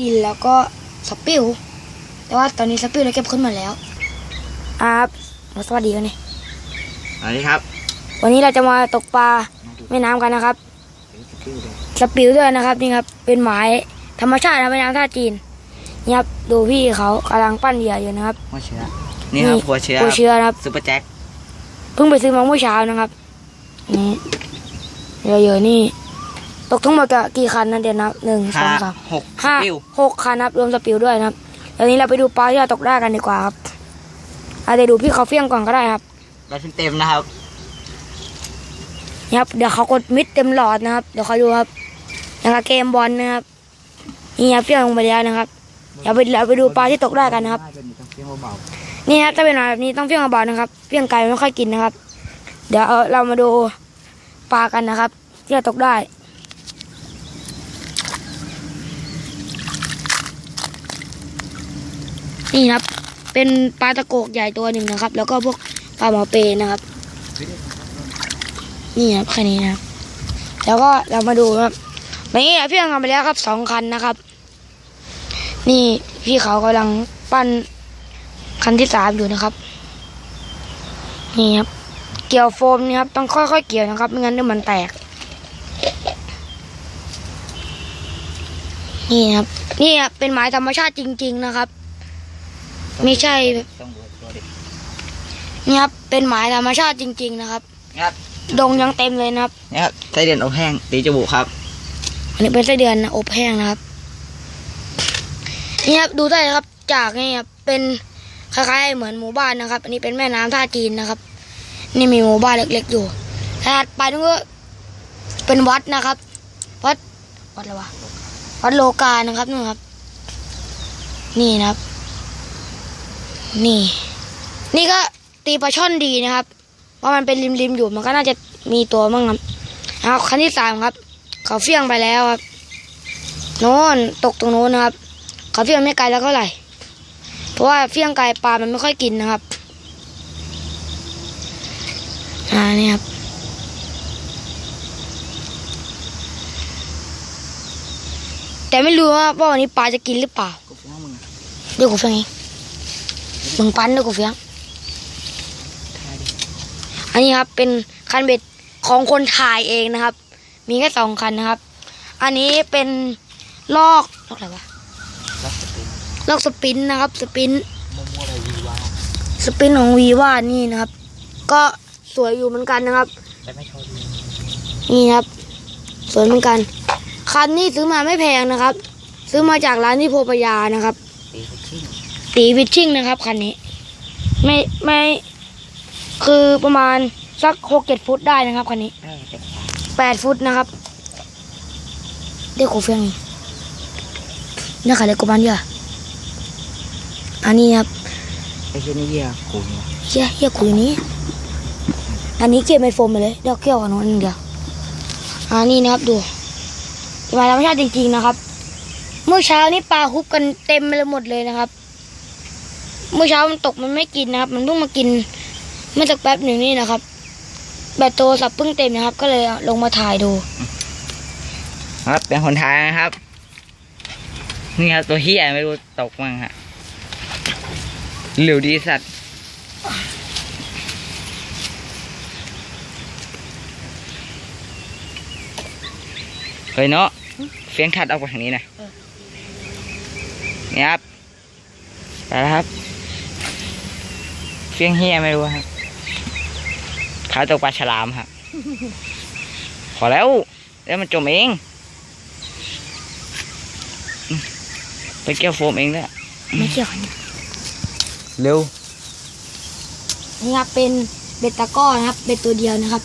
ดินแล้วก็สปิวแต่ว่าตอนนี้สปิวเราเก็บขึ้นมาแล้วครับสวัสดีกันนี่สวัสดีครับ วันนี้เราจะมาตกปลาแม่น้ำกันนะครับ สปิวด้วยนะครับนี่ครับ เป็นหมายธรรมชาตินะแม่น้ำท่าจีนนี่ครับดูพี่เขากำลังปั้นเหยื่ออยู่นะครับหัวเชื้อนี่ครับหัวเชื้อหัวเชื้อนะครับซุปเปอร์แจ็คเพิ่งไปซื้อมาเมื่อเช้านะครับนี่เยอะๆนี่ ตกทั้งหมดกับกี่คันนะเดี๋ยวนับหนึ่งสอห้างสามหกห้าปิ้วหกคันนะครับรวมสปิวด้วยนะครับตอนนี้เราไปดูปลาที่เราตกได้กันดีกว่าครับอาจจะเดี๋ยวดูพี่เขาเฟี้ยงก่อนก็ได้ครับได้เต็มๆนะครับ นี่ครับเดี๋ยวเขากดมิดเต็มหลอดนะครับเดี๋ยวเขาดูครับอย่างกับเกมบอลนะครับนี่ครับเฟี้ยงลงไปแล้วนะครับเดี๋ยวไปเราไปดูปลาที่ตกได้กันนะครับนี่ครับถ้าเป็นแบบนี้ต้องเฟี้ยงเบาๆนะครับเฟี้ยงไกลไม่ค่อยกินนะครับ เดี๋ยวเอาเรามาดูปลากันนะครับ ที่เราตกได้ นี่ครับ เป็นปลาตะโกกใหญ่ตัวหนึ่งนะครับ แล้วก็พวกปลาหมอเปนะครับ นี่ครับแค่นี้นะครับ แล้วก็เรามาดูครับวันนี้พี่ทำไปแล้วครับสองคันนะครับ นี่พี่เขากำลังปั้นคันที่สามอยู่นะครับ นี่ครับ เกี่ยวโฟมนี่ครับต้องค่อยๆเกี่ยวนะครับ ไม่งั้นเดี๋ยวมันแตก นี่ครับ นี่ครับเป็นไม้ธรรมชาติจริง ๆ นะครับ ไม่ใช่ต้องดูตัวดินี่ครับเป็นไม้ธรรมชาติจริง ๆ นะครับนี่ครับดงยังเต็มเลยนะครับนี่ครับไส้เดือนอบแห้งตีจมูกครับ อันนี้เป็นไส้เดือนนะอบแห้งนะครับนี่ครับดูได้เลยครับ จากนี่ครับเป็นคล้ายๆเหมือนหมู่บ้านนะครับ อันนี้เป็นแม่น้ำท่าจีนนะครับ นี่มีหมู่บ้านเล็ก ๆ อยู่ถัดไปนู่นก็เป็นวัดนะครับ วัดวัดอะไรวะวัดโลกานะครับนู่นครับ นี่นะครับ นี่ นี่ก็ตีปลาช่อนดีนะครับ เพราะมันเป็นริมๆอยู่มันก็น่าจะมีตัวบ้างครับเอาคันที่สามครับ เขาเฟี้ยงไปแล้วครับโน่นตกตรงโน้นนะครับ เขาเฟี้ยงไม่ไกลแล้วเท่าไหร่เพราะว่าเฟี้ยงไกลปลามันไม่ค่อยกินนะครับอ่านี่ครับแต่ไม่รู้ว่าว่าวันนี้ปลาจะกินหรือเปล่ากูฟ้องมึงอะเดี๋ยวกูฟี้ยงเอง มึงปั้นเดี๋ยวกูเฟี้ยงถ่ายดิอันนี้ครับเป็นคันเบ็ดของคนถ่ายเองนะครับ มีแค่สองคันนะครับ อันนี้เป็นลอกลอกอะไรวะรับสปินลอกสปินนะครับ สปินมั่วๆอะไรวีวาสปินของวีว่านี่นะครับ ก็สวยอยู่เหมือนกันนะครับแต่ไม่ชอบดีนี่ครับ สวยเหมือนกัน คันนี้ซื้อมาไม่แพงนะครับ ซื้อมาจากร้านที่โพพยานะครับ ตีฟุตชิ่งตีวิชชิ่งนะครับคันนี้ ไม่ไม่คือประมาณสักหกเจ็ดฟุตได้นะครับคันนี้เออแต่แปดฟุตนะครับเด็กโคเฟียงนี่นี่ค่ะเล็กกว่าบ้านเยอะอันนี้ครับไอ้เช่นนี้เหี้ยขู่เนี่ยเฮียเฮียคุยนี้อันนี้เก็บไมโฟมไปเลยเดี๋ยวเกี่ยวกับน้องนึงเดียวอันนี้นะครับดูปลาธรรมชาติจริงๆนะครับ เมื่อเช้านี้ปลาฮุบกันเต็มไปหมดเลยนะครับ เมื่อเช้ามันตกมันไม่กินนะครับ มันเพิ่งมากินเมื่อสักแป๊บหนึ่งนี่นะครับ แบตโทรศัพท์เพิ่งเต็มนะครับ ก็เลยเอาลงมาถ่ายดู ครับเป็นคนไทยนะครับ นี่ครับตัวเหี้ยไม่รู้ตกมั่งฮะเหลวดีสัตว์เฮ้ยเนาะเฟียงถัดออกไปทางนี้นะเออนี่ครับไปแล้วครับ เฟียงเฮียไม่รู้ครับเขาตกปลาฉลามครับพอแล้วเดี๋ยวมันจมเองอืมไปเกี่ยวโฟมเองด้วยไม่เกี่ยวกันเร็วนี่ครับเป็นเบ็ดตะกร้อนะครับเบ็ดตัวเดียวนะครับ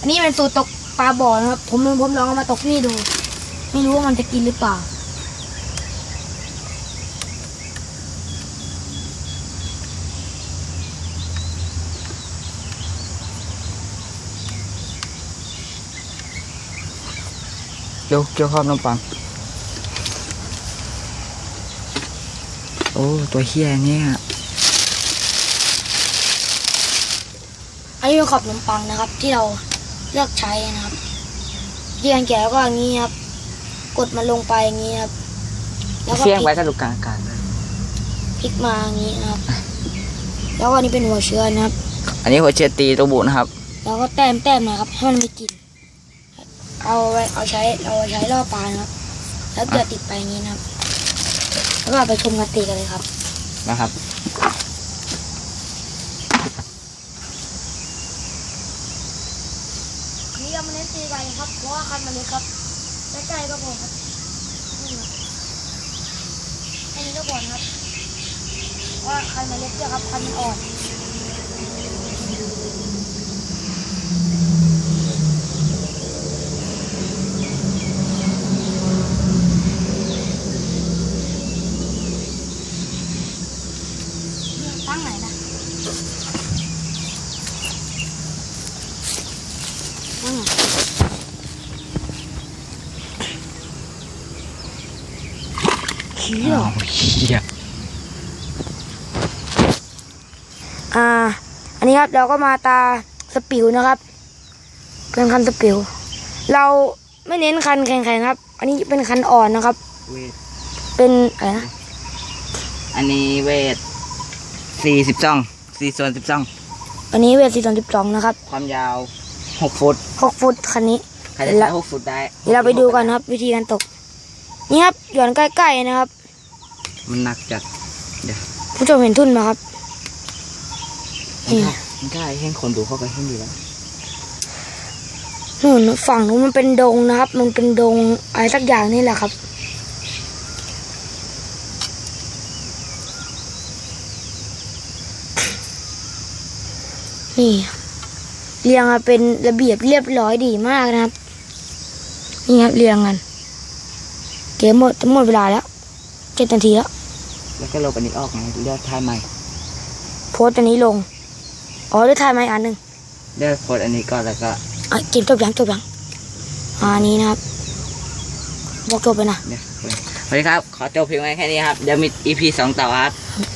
อันนี้เป็นสูตรตกปลาบ่อนะครับ ผมผมลองเอามาตกนี่ดู ไม่รู้ว่ามันจะกินหรือเปล่า เร็วเกี่ยวข้าวน้ำปังโอ้ ตัวเฮียเนี่ยอันนี้เป็นขอบขนมปังนะครับ ที่เราเลือกใช้นะครับที่การแกะแล้วก็อย่างนี้ครับ กดมันลงไปอย่างนี้ครับ แล้วก็เฟี้ยงพลิไว้กกระดูกกลางอากาศเลยพลิกมาอย่างนี้นะครับ แล้วก็อันนี้เป็นหัวเชื้อนะครับ อันนี้หัวเชื้อตีตัวบุนะครับ แล้วก็แต้มแต้มหนะครับให้มันมีกลิ่น เอาไว้เอาใช้เอาไว้ใช้ล่อปลานะครับ แล้วเกลือติดไปอย่างนี้นะครับ แล้วก็เอาไปชมกันตีกันเลยครับนะครับนี่เรามาเน้นตีกันครับเพราะว่าคันมันเล็กครับใกล้ๆก็พอครับนี่ครับแค่นี้ก็พอนะครับเพราะว่าคันมันเล็กเยอะครับคันมันอ่อน ตั้งไหนนะตั้งไหน ขี้เหรอเหี้ยอ่า อันนี้ครับเราก็มาตาสปิวนะครับเป็นคันสปิว เราไม่เน้นคันแข็งๆครับ อันนี้เป็นคันอ่อนนะครับ เวท เป็นอะไรนะอันนี้เวทสี่สิบสองสี่ส่วนสิบสองอันนี้เวทสี่สิบสองนะครับความยาวหกฟุตหกฟุตคันนี้ ใครจะใช้หกฟุตได้ เดี๋ยวเราไปดูกันนะครับ วิธีการตก นี่ครับหย่อนใกล้ๆนะครับ มันหนักจัดผู้ชมเห็นทุ่นไหมครับนี่มันได้เห็นคนดูเขาก็เห็นอยู่แล้วนู่นฝั่งนู้นมันเป็นดงนะครับ มันเป็นดงอะไรสักอย่างนี่แหละครับ นี่เรียงมาเป็นระเบียบเรียบร้อยดีมากนะครับ นี่ครับเรียงกัน เกมหมดหมดเวลาแล้วเจ็ดนาทีแล้ว แล้วก็ลบอันนี้ออกไงเลือกท่ายใหม่โพสต์อันนี้ลง อ๋อด้วยทายไหมาอีกอันหนึ่งเลือกโพสต์อันนี้ก่อนแล้วก็อะเกมจบยังจบยังอ่าอันนี้นะครับบอกจบไปนะ เนี่ยสวัสดีครับ ขอจบเพียงไว้แค่นี้ครับ เดี๋ยวมี EP สองต่อครับค